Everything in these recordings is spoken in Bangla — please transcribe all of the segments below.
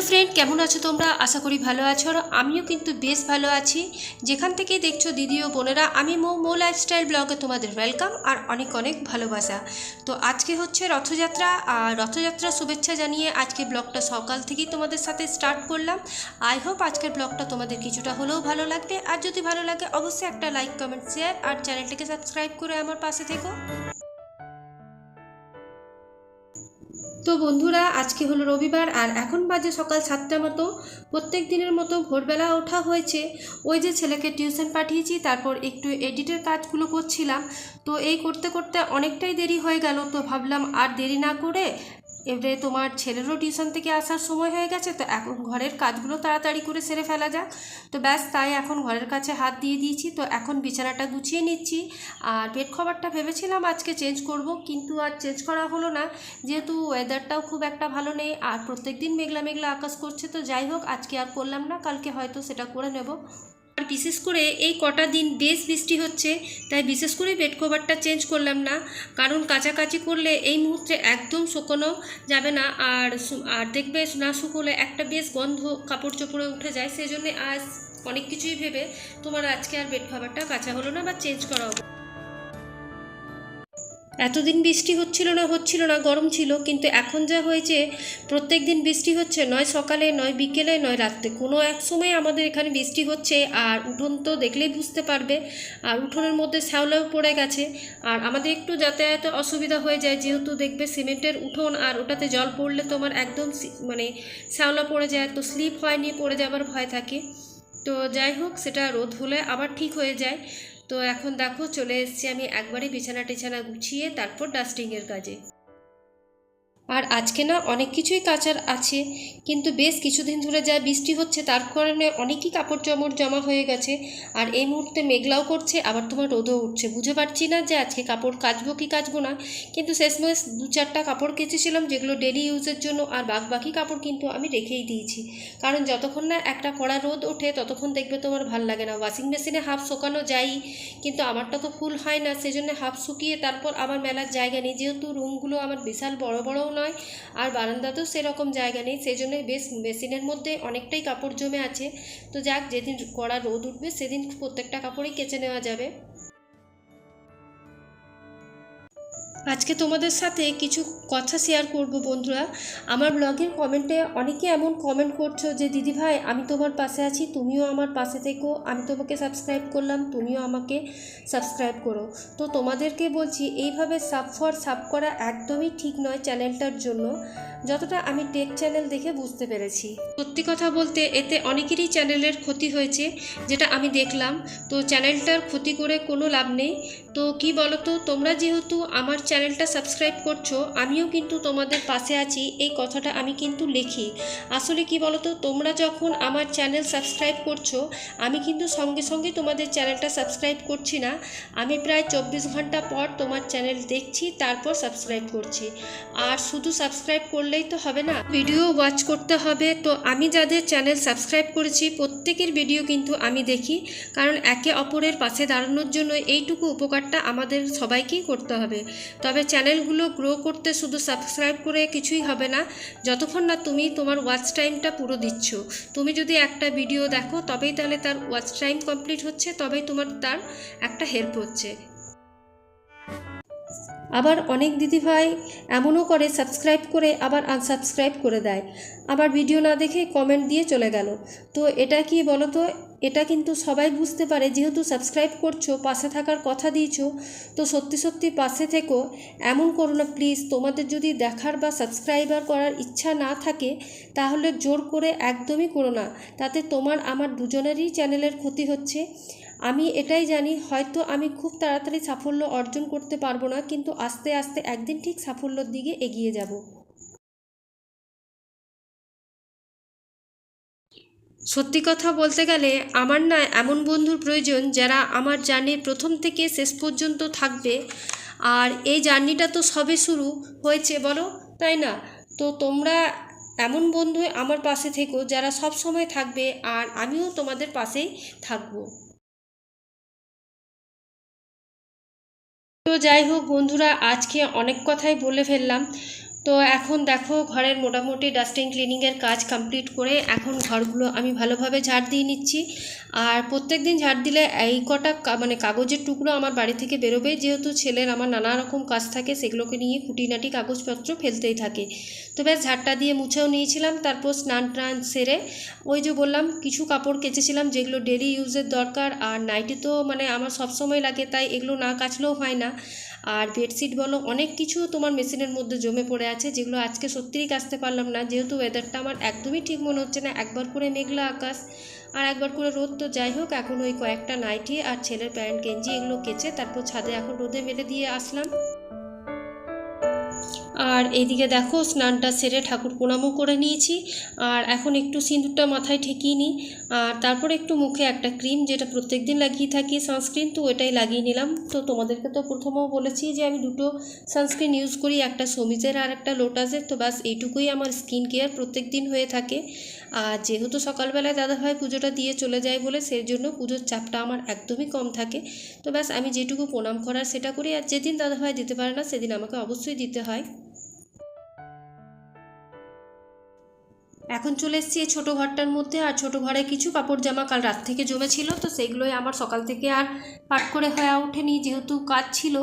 হ্যালো ফ্রেন্ড, কেমন আছো তোমরা? আশা করি ভালো আছো। আমিও কিন্তু বেশ ভালো আছি। যেখান থেকে দেখছ দিদি ও বোনেরা, আমি মো মো লাইফস্টাইল ব্লগে তোমাদের ওয়েলকাম আর অনেক অনেক ভালোবাসা। তো আজকে হচ্ছে রথযাত্রা আর রথযাত্রা শুভেচ্ছা জানিয়ে আজকে ব্লগটা সকাল থেকেই তোমাদের সাথে স্টার্ট করলাম। আই হোপ আজকের ব্লগটা তোমাদের কিছুটা হলেও ভালো লাগবে। আর যদি ভালো লাগে, অবশ্যই একটা লাইক কমেন্ট শেয়ার আর চ্যানেলটিকে সাবস্ক্রাইব করে আমার পাশে থেকো। তো বন্ধুরা, আজকে হলো রবিবার আর এখন বাজে সকাল সাতটা মতো। প্রত্যেক দিনের মতো ভোরবেলা ওঠা হয়েছে। ওই যে ছেলেকে টিউশন পাঠিয়েছি, তারপর একটু এডিটের কাজগুলো করছিলাম। তো এই করতে করতে অনেকটাই দেরি হয়ে গেল, তো ভাবলাম আর দেরি না করে এবারে তোমার ছেলেরও টিউশন থেকে আসার সময় হয়ে গেছে, তো এখন ঘরের কাজগুলো তাড়াতাড়ি করে সেরে ফেলা যাক। তো ব্যাস, তাই এখন ঘরের কাছে হাত দিয়ে দিয়েছি, তো এখন বিছানাটা গুছিয়ে নিচ্ছি। আর বেড খবরটা ভেবেছিলাম আজকে চেঞ্জ করব, কিন্তু আর চেঞ্জ করা হলো না। যেহেতু ওয়েদারটাও খুব একটা ভালো নেই, আর প্রত্যেক দিন মেঘলা মেঘলা আকাশ করছে, তো যাই হোক, আজকে আর করলাম না, কালকে হয়তো সেটা করে নেব। বিশেষ করে এই কটা দিন বেশ বৃষ্টি হচ্ছে, তাই বিশেষ করে বেড কভারটা চেঞ্জ করলাম না। কারণ কাছাকাছি করলে এই মুহূর্তে একদম শুকনো যাবে না, আর আর দেখবে না শুকোলে একটা বেশ গন্ধ কাপড় চোপড়ে উঠে যায়। সেই জন্যে আজ অনেক কিছুই ভেবে তোমার আজকে আর বেড কভারটা কাঁচা হলো না বা চেঞ্জ করা হলো এতদিন বৃষ্টি হচ্ছিল না হচ্ছিল না, গরম ছিল, কিন্তু এখন যা হয়েছে, প্রত্যেক দিন বৃষ্টি হচ্ছে, নয় সকালে, নয় বিকেলে, নয় রাত্রে। কোনো এক সময় আমাদের এখানে বৃষ্টি হচ্ছে, আর উঠোন তো দেখলেই বুঝতে পারবে, আর উঠোনের মধ্যে শ্যাওলাও পড়ে গেছে, আর আমাদের একটু যাতায়াতে অসুবিধা হয়ে যায়, যেহেতু দেখবে সিমেন্টের উঠোন, আর ওটাতে জল পড়লে তোমার একদম মানে শ্যাওলা পড়ে যায়, তো স্লিপ হয়নি, পড়ে যাবার ভয় থাকে। তো যাই হোক, সেটা রোদ হলে আবার ঠিক হয়ে যায়। তো এখন দেখো চলে এসছি আমি একবারে বিছানা টিছানা গুছিয়ে তারপর ডাস্টিংয়ের কাজে। আর আজকে না অনেক কিছুই কাচার আছে, কিন্তু বেশ কিছুদিন ধরে যা বৃষ্টি হচ্ছে তার কারণে অনেকই কাপড় চমড় জমা হয়ে গেছে আর এই মুহূর্তে মেঘলাও করছে, আবার তোমার রোদও উঠছে। বুঝে পারছি না যে আজকে কাপড় কাচবো কি কাচবো না, কিন্তু শেষমেশ দু চারটা কাপড় কেচেছিলাম যেগুলো ডেলি ইউজের জন্য আর বাদ বাকি কাপড় কিন্তু আমি রেখেই দিয়েছি। কারণ যতক্ষণ না একটা কড়া রোদ ওঠে, ততক্ষণ দেখবে তোমার ভালো লাগে না। ওয়াশিং মেশিনে হাফ শুকানো যাই, কিন্তু আমারটা তো ফুল হয় না সেই জন্য হাফ শুকিয়ে তারপর আমার মেলার জায়গা নেই। যেহেতু রুমগুলো আমার বিশাল বড় বড়ও নয়। আর বারান্দাতেও সেরকম জায়গা নেই সেই জন্যই বেশ মেশিনের মধ্যে অনেকটাই কাপড় জমে আছে। তো যাক, যেদিন কড়া রোদ উঠবে, সেদিন প্রত্যেকটা কাপড়ই কেচে নেওয়া যাবে। আজকে তোমাদের সাথে কিছু কথা শেয়ার করব বন্ধুরা। আমার ব্লগের কমেন্টে অনেকে এমন কমেন্ট করছ যে, দিদি ভাই, আমি তোমার পাশে আছি, তুমিও আমার পাশে থেকো, আমি তোমাকে সাবস্ক্রাইব করলাম, তুমিও আমাকে সাবস্ক্রাইব করো। তো তোমাদেরকে বলছি, এইভাবে সাব ফর সাব করা একদমই ঠিক নয় চ্যানেলটার জন্য, যতটা আমি টেক চ্যানেল দেখে বুঝতে পেরেছি। সত্যি কথা বলতে, এতে অনেকেরই চ্যানেলের ক্ষতি হয়েছে, যেটা আমি দেখলাম। তো চ্যানেলটার ক্ষতি করে কোনো লাভ নেই। তো কি বলো তো তোমরা যেহেতু আমার চ্যানেলটা সাবস্ক্রাইব করছ, আমিও কিন্তু তোমাদের পাশে আছি, এই কথাটা আমি কিন্তু লিখি। আসলে কি বলো তো তোমরা যখন আমার চ্যানেল সাবস্ক্রাইব করছ, আমি কিন্তু সঙ্গে সঙ্গে তোমাদের চ্যানেলটা সাবস্ক্রাইব করছি না। আমি প্রায় চব্বিশ ঘণ্টা পর তোমার চ্যানেল দেখছি, তারপর সাবস্ক্রাইব করছি। আর শুধু সাবস্ক্রাইব করলেই তো হবে না, ভিডিও ওয়াচ করতে হবে। তো আমি যাদের চ্যানেল সাবস্ক্রাইব করেছি, প্রত্যেকের ভিডিও কিন্তু আমি দেখি। কারণ একে অপরের পাশে দাঁড়ানোর জন্য এইটুকু উপকারটা আমাদের সবাইকেই করতে হবে। তবে চ্যানেলগুলো গ্রো করতে শুধু সাবস্ক্রাইব করে কিছুই হবে না, যতক্ষণ না তুমি তোমার ওয়াচ টাইমটা পুরো দিচ্ছ। তুমি যদি একটা ভিডিও দেখো, তবেই তাহলে তার ওয়াচ টাইম কমপ্লিট হচ্ছে, তবেই তোমার তার একটা হেল্প হচ্ছে। আবার অনেক দিদিভাই এমনও করে সাবস্ক্রাইব করে আবার আনসাবস্ক্রাইব করে দেয়। আবার ভিডিও না দেখে কমেন্ট দিয়ে চলে গেল। তো এটা কি বলো তো এটা কিন্তু সবাই বুঝতে পারে। যেহেতু সাবস্ক্রাইব করছ, পাশে থাকার কথা দিয়েছ, তো সত্যি সত্যি পাশে থেকো। এমন করো না প্লিজ তোমাদের যদি দেখার বা সাবস্ক্রাইবার করার ইচ্ছা না থাকে, তাহলে জোর করে একদমই করো না। তাতে তোমার, আমার দুজনেরই চ্যানেলের ক্ষতি হচ্ছে। আমি এটাই জানি, হয়তো আমি খুব তাড়াতাড়ি সাফল্য অর্জন করতে পারব না, কিন্তু আস্তে আস্তে একদিন ঠিক সাফল্যর দিকে এগিয়ে যাব। সত্যি কথা বলতে গেলে আমার না এমন বন্ধুর প্রয়োজন যারা আমার জার্নি প্রথম থেকে শেষ পর্যন্ত থাকবে। আর এই জার্নিটা তো সবে শুরু হয়েছে, বলো? তাই না? তো তোমরা এমন বন্ধু আমার পাশে থেকো যারা সব সময় থাকবে আর আমিও তোমাদের পাশেই থাকব। তো যাই হোক বন্ধুরা, আজকে অনেক কথাই বলে ফেললাম। তো এখন দেখো ঘরের মোটামুটি ডাস্টিং ক্লিনিংয়ের কাজ কমপ্লিট করে এখন ঘরগুলো আমি ভালোভাবে ঝাড় দিয়ে নিচ্ছি। আর প্রত্যেক দিন ঝাড় দিলে এই কটা মানে কাগজের টুকরো আমার বাড়ি থেকে বেরোবে। যেহেতু ছেলের আমার নানা রকম কাজ থাকে, সেগুলোকে নিয়ে খুঁটিনাটি কাগজপত্র ফেলতেই থাকে। তো ব্যাস, ঝাড়টা দিয়ে মুছেও নিয়েছিলাম। তারপর স্নান টান সেরে ওই যে বললাম, কিছু কাপড় কেচেছিলাম যেগুলো ডেলি ইউজের দরকার। আর নাইটি তো মানে আমার সবসময় লাগে, তাই এগুলো না কাচলেও হয় না। আর বেডশিট বলো, অনেক কিছু তোমার মেশিনের মধ্যে জমে পড়ে আছে যেগুলো আজকে সত্যিই কাচতে পারলাম না। যেহেতু ওয়েদারটা আমার একদমই ঠিক মনে হচ্ছে না, একবার করে মেঘলা আকাশ আর একবার করে রোদ তো যাই হোক, এখন ওই কয়েকটা নাইটি আর ছেলের প্যান্ট, গেঞ্জি এগুলো কেচে তারপর ছাদে এখন রোদে মেলে দিয়ে আসলাম। আর এইদিকে দেখো, স্নানটা সেরে ঠাকুর প্রণামও করে নিয়েছি। আর এখন একটু সিঁদুরটা মাথায় ঠেকিয়ে নিই। আর তারপরে একটু মুখে একটা ক্রিম, যেটা প্রত্যেক দিন লাগিয়ে থাকি সানস্ক্রিন, তো ওটাই লাগিয়ে নিলাম। তো তোমাদেরকে তো প্রথমেও বলেছি যে আমি দুটো সানস্ক্রিন ইউজ করি, একটা সমিজের আর একটা লোটাসের। তো ব্যাস, এইটুকুই আমার স্কিন কেয়ার প্রত্যেক দিন হয়ে থাকে। আর যেহেতু সকালবেলায় দাদাভাই পুজোটা দিয়ে চলে যায় বলে সেই জন্য পুজোর চাপটা আমার একদমই কম থাকে। তো ব্যাস, আমি যেটুকু প্রণাম করার সেটা করি। আর যেদিন দাদাভাই দিতে পারে না, সেদিন আমাকে অবশ্যই দিতে হয়। এখন চলে এসেছি এই ছোটো ঘরটার মধ্যে, আর ছোটো ঘরে কিছু কাপড় জামা কাল রাত থেকে জমেছিল, তো সেগুলোই আমার সকাল থেকে আর পাট করে হয়ে ওঠেনি, যেহেতু কাজ ছিল।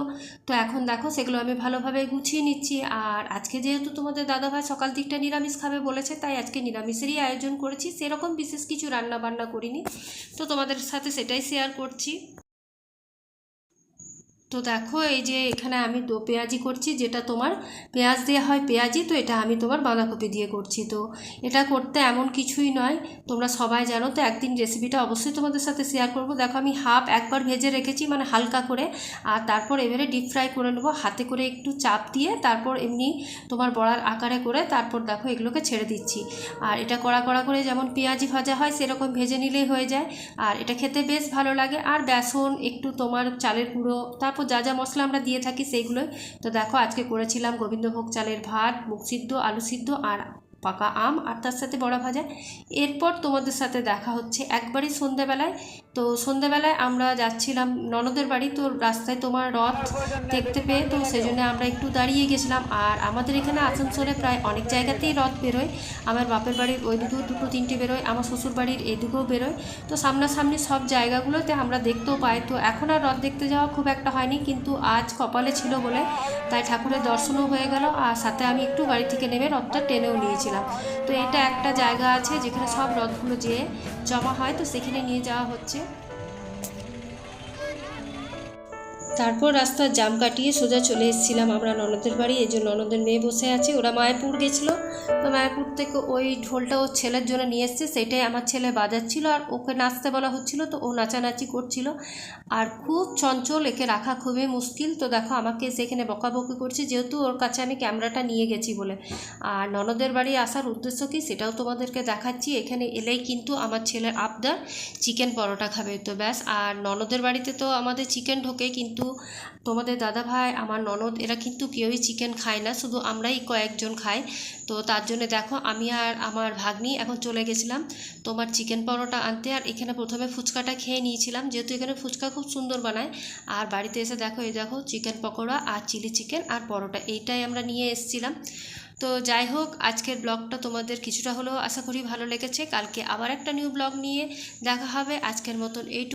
তো এখন দেখো, সেগুলো আমি ভালোভাবে গুছিয়ে নিচ্ছি। আর আজকে যেহেতু তোমাদের দাদাভাই সকাল দিকটা নিরামিষ খাবে বলেছে, তাই আজকে নিরামিষেরই আয়োজন করেছি। সেরকম বিশেষ কিছু রান্না বান্না করিনি। তো তোমাদের সাথে সেটাই শেয়ার করছি। তো দেখো, এই যে এখানে আমি দো পেঁয়াজি করছি, যেটা তোমার পেঁয়াজ দেওয়া হয় পেঁয়াজি, তো এটা আমি তোমার বাঁধাকপি দিয়ে করছি। তো এটা করতে এমন কিছুই নয়, তোমরা সবাই জানো তো, একদিন রেসিপিটা অবশ্যই তোমাদের সাথে শেয়ার করব। দেখো, আমি হাফ একবার ভেজে রেখেছি মানে হালকা করে, আর তারপর এবারে ডিপ ফ্রাই করে নেব। হাতে করে একটু চাপ দিয়ে তারপর এমনি তোমার বড়ার আকারে করে তারপর দেখো, এগুলোকে ছেড়ে দিচ্ছি। আর এটা কড়া কড়া করে যেমন পেঁয়াজি ভাজা হয়, সেরকম ভেজে নিলেই হয়ে যায়। আর এটা খেতে বেশ ভালো লাগে। আর বেসন, একটু তোমার চালের গুঁড়ো, তারপর যা যা মশলা আমরা দিয়ে থাকি সেইগুলোই তো দেখো, আজকে করেছিলাম গোবিন্দভোগ চালের ভাত মুখ সিদ্ধ, আলু সিদ্ধ আর পাকা আম, আর তার সাথে বড়া ভাজা। এরপর তোমাদের সাথে দেখা হচ্ছে একবারই সন্ধ্যাবেলায় তো সন্ধ্যাবেলায় আমরা যাচ্ছিলাম ননদের বাড়ি, তো রাস্তায় তোমার রথ দেখতে পেয়ে, তো সেই জন্য আমরা একটু দাঁড়িয়ে গেছিলাম। আর আমাদের এখানে আসানসোলে প্রায় অনেক জায়গাতেই রথ বেরোয়। আমার বাপের বাড়ির ওই দিকেও দুটো, তিনটে বেরোয়, আমার শ্বশুর বাড়ির এদিকেও বেরোয়। তো সামনাসামনি সব জায়গাগুলোতে আমরা দেখতেও পাই। তো এখন আর রথ দেখতে যাওয়া খুব একটা হয়নি, কিন্তু আজ কপালে ছিল বলে তাই ঠাকুরের দর্শনও হয়ে গেল। আর সাথে আমি একটু গাড়ি থেকে নেমে রথটা টেনেও নিয়েছিলাম। তো এটা একটা জায়গা আছে যেখানে সব রথগুলো যেয়ে জমা হয়, তো সেখানে নিয়ে যাওয়া হচ্ছে। তারপর রাস্তার জাম কাটিয়ে সোজা চলে এসেছিলাম আমরা ননদের বাড়ি। এই যে ননদের মেয়ে বসে আছে, ওরা মায়াপুর গেছিল। তো মায়াপুর থেকে ওই ঢোলটা ওর ছেলের জন্য নিয়ে এসছে, সেটাই আমার ছেলে বাজাচ্ছিল আর ওকে নাচতে বলা হচ্ছিল, তো ও নাচানাচি করছিল। আর খুব চঞ্চল, একে রাখা খুবই মুশকিল। তো দেখো, আমাকে সেখানে বকাবকি করছে, যেহেতু ওর কাছে আমি ক্যামেরাটা নিয়ে গেছি বলে। আর ননদের বাড়ি আসার উদ্দেশ্য কি, সেটাও তোমাদেরকে দেখাচ্ছি। এখানে এলেই কিন্তু আমার ছেলের আবদার, চিকেন পরোটা খাবে। তো ব্যাস, আর ননদের বাড়িতে তো আমাদের চিকেন ঢোকে কিন্তু তোমাদের দাদা ভাই, আমার ননদ, এরা কিন্তু কেউই চিকেন খায় না, শুধু আমরাই কয়েকজন খাই। তো তার জন্য দেখো, আমি আর আমার ভাগ্নি এখন চলে গেছিলাম তোমার চিকেন পরোটা আনতে। আর এখানে প্রথমে ফুচকাটা খেয়ে নিয়েছিলাম, যেহেতু এখানে ফুচকা খুব সুন্দর বানায়। আর বাড়িতে এসে দেখো, এই দেখো চিকেন পকোড়া আর চিলি চিকেন আর পরোটা, এইটাই আমরা নিয়ে এসেছিলাম। তো যাই হোক, আজকের ব্লগটা তোমাদের কিছুটা হলেও আশা করি ভালো লেগেছে। কালকে আবার একটা নিউ ব্লগ নিয়ে দেখা হবে। আজকের মতন এইটুকু।